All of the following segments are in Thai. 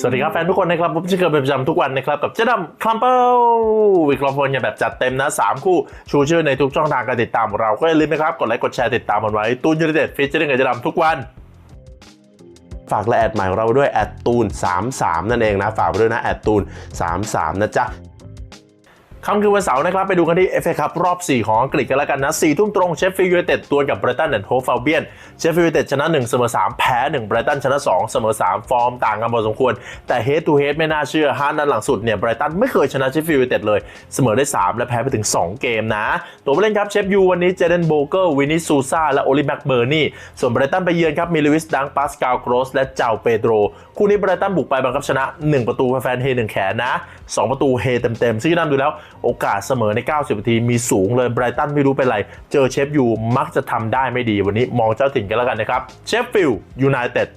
สวัสดีครับแฟนทุกคนนะครับผมจะเกิดเป็นประจำทุกวันนะครับ กับเจ๊ดำคลัมเปิลวิกรอพลอย่างแบบจัดเต็มนะ 3 คู่ชูชื่อในทุกช่องทางการติดตามของเราก็อย่าลืมนะครับ กดไลค์กดแชร์ติดตามกันไว้ ตูนยูนิเต็ดฟิชเจอร์กับเจ๊ดำทุกวัน ฝากและแอดใหม่ของเราด้วยแอดตูน 33 นั่นเองนะ ฝากไปด้วยนะแอดตูน 33 นะจ๊ะ ค่ำคืนวันเสาร์นะครับ ไปดูกันที่ FA ครับรอบ 4 ของอังกฤษกันแล้วกันนะ4ทุ่มตรงเชฟฟิลด์ยูไนเต็ดดวกับ b บรตันแอนด์โฮฟาเบียนเชฟฟิลด์ยูไนเต็ดชนะ 1 เสมอ 3 แพ้1 b บรตันชนะ 2 เสมอ 3 ฟอร์มต่างกันพอสมควร แต่ head to head ไม่น่าเชื่อห้านัดหลังสุดเนี่ย b บรตันไม่เคยชนะเชฟฟิลด์ยูไนเต็ดเลยเสมอได้ 3 และแพ้ไปถึง 2 เกมนะ ตัวผู้เล่นครับเชฟยูวันนี้เจเดนโบเกอร์วินิซูซาและโอลิแมกเบอร์นี่ส่วน b บรตันไปเยือนครับมีลูอิสดังปาสกาลโกรสและเจ้าเปโดรคู่นี้ b บรตันบุกไปบังคับชนะ 1 ประตูแฟนเฮหนึ่งแขนนะ2ประตูเฮเต็มๆซึ่งนั่นดูแล้วโอกาสเสมอใน 90 นาทีมีสูงเลยไบรตันไม่รู้เป็นไร เจอเชฟยูมักจะทำได้ไม่ดีวันนี้มองเจ้าถิ่นกันแล้วกันนะครับเชฟฟิลด์ยูไนเต็ด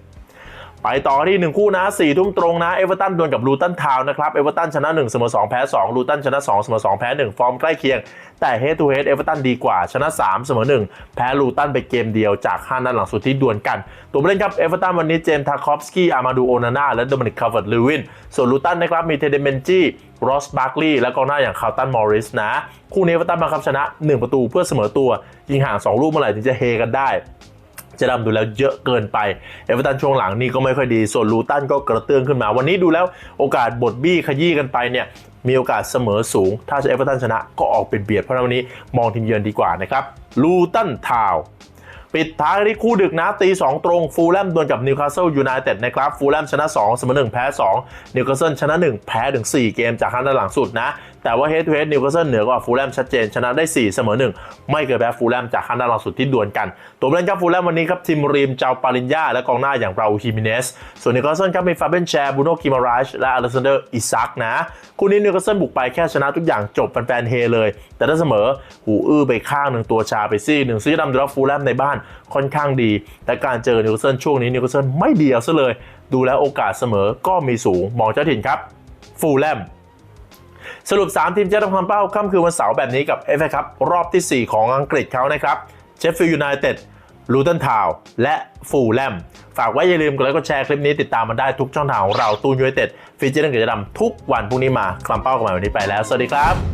ไปต่อที่ 1 คู่นะ4ทุ่มตรงนะ เอเวอร์ตันดวลกับลูตันทาวน์นะครับ เอเวอร์ตันชนะ1เสมอ2แพ้2ลูตันชนะ2เสมอ2แพ้ 1 ฟอร์มใกล้เคียง แต่เฮ d ทูเฮดเอเวอร์ตันดีกว่า ชนะ3เสมอ1 แพ้ลูตันไปเกมเดียวจาก5นัดหลังสุดที่ดวลกัน ตัวผู้เล่นครับ เอเวอร์ตันวันนี้เจมส์ทาคอฟสกี้อามาดูโอนาน่าและโดมินิกคาร์เวิร์ดลิวิน ส่วนลูตันนะครับมีเทเดเมนจีรอสบาร์กลีย์และกองหน้าอย่างคาร์ตันมอริสนะ คู่นี้เอเวอร์ตันบังคับชนะ 1 ประตูเพื่อเสมอตัวยิงห่าง 2 ลูกเมื่อไหร่ถึงจะเฮกันได้ จะดำดูแล้วเยอะเกินไป เอเวอร์ตันช่วงหลังนี่ก็ไม่ค่อยดี ส่วนลูตันก็กระเตื้องขึ้นมา วันนี้ดูแล้วโอกาสบดบี้ขยี้กันไปเนี่ยมีโอกาสเสมอสูง ถ้าจะเอเวอร์ตันชนะก็ออกเป็นเบียด เพราะวันนี้มองทีมเยือนดีกว่านะครับลูตันทาวน์ปิดท้ายที่คู่ดึกนะตี 2 ตรงฟูลแลมดวลกับนิวคาสเซิลยูไนเต็ดนะครับฟูลแลมชนะ 2 เสมอ1 แพ้ 2 นิวคาสเซิลชนะ 1 แพ้ถึง 4 เกมจากห้นัดหลังสุดนะ แต่ว่าเฮดทูเฮดนิวคาสเซิลเหนือกว่าฟูลแลมชัดเจน ชนะได้ 4 เสมอ 1 ไม่เคยแพ้ฟูลแลมจากห้นัดหลังสุดที่ดวลกัน ตัวเล่นครับฟูลแลมวันนี้ครับทีมรีมเจ้าปาลินยาและกองหน้าอย่างเราฮิมิเนส ส่วนนิวคาสเซิลครับมีฟาเบนแชร์บูโนกิมาราชและอเลสซานเดอร์อิซักนะคู่นี้นิวคาสเซิลบุกไปแค่ชนะทุกอย่างจบแฟนๆเฮเลย แต่ถ้าเสมอหูอื้อไปข้างหนึ่งตัวชาไปซี่หนึ่งซึ่งจะนำดูแล้วฟูลแลมในบ้านค่อนข้างดี แต่การเจอนิวคาสเซิลช่วงนี้นิวคาสเซิลไม่ดีเอาซะเลย ดูแล้วโอกาสเสมอก็มีสูงมองเจ้าถิ่นครับฟูลแลม สรุป 3 ทีมจะทำความเป้าค่ำคืนวันเสาร์แบบนี้กับ FA ครับรอบที่ 4 ของอังกฤษเขานะครับเชฟฟิลด์ยูไนเต็ดลูตันทาวและฟูลแลมฝากไว้อย่าลืมกดไลค์กดแชร์คลิปนี้ติดตามมันได้ทุกช่องทางของเราตูนยูไนเต็ดฟีเจอร์เรื่องกิจกรรมทุกวันพรุ่งนี้มาคลำเป้ากันใหม่วันนี้ไปแล้ว สวัสดีครับ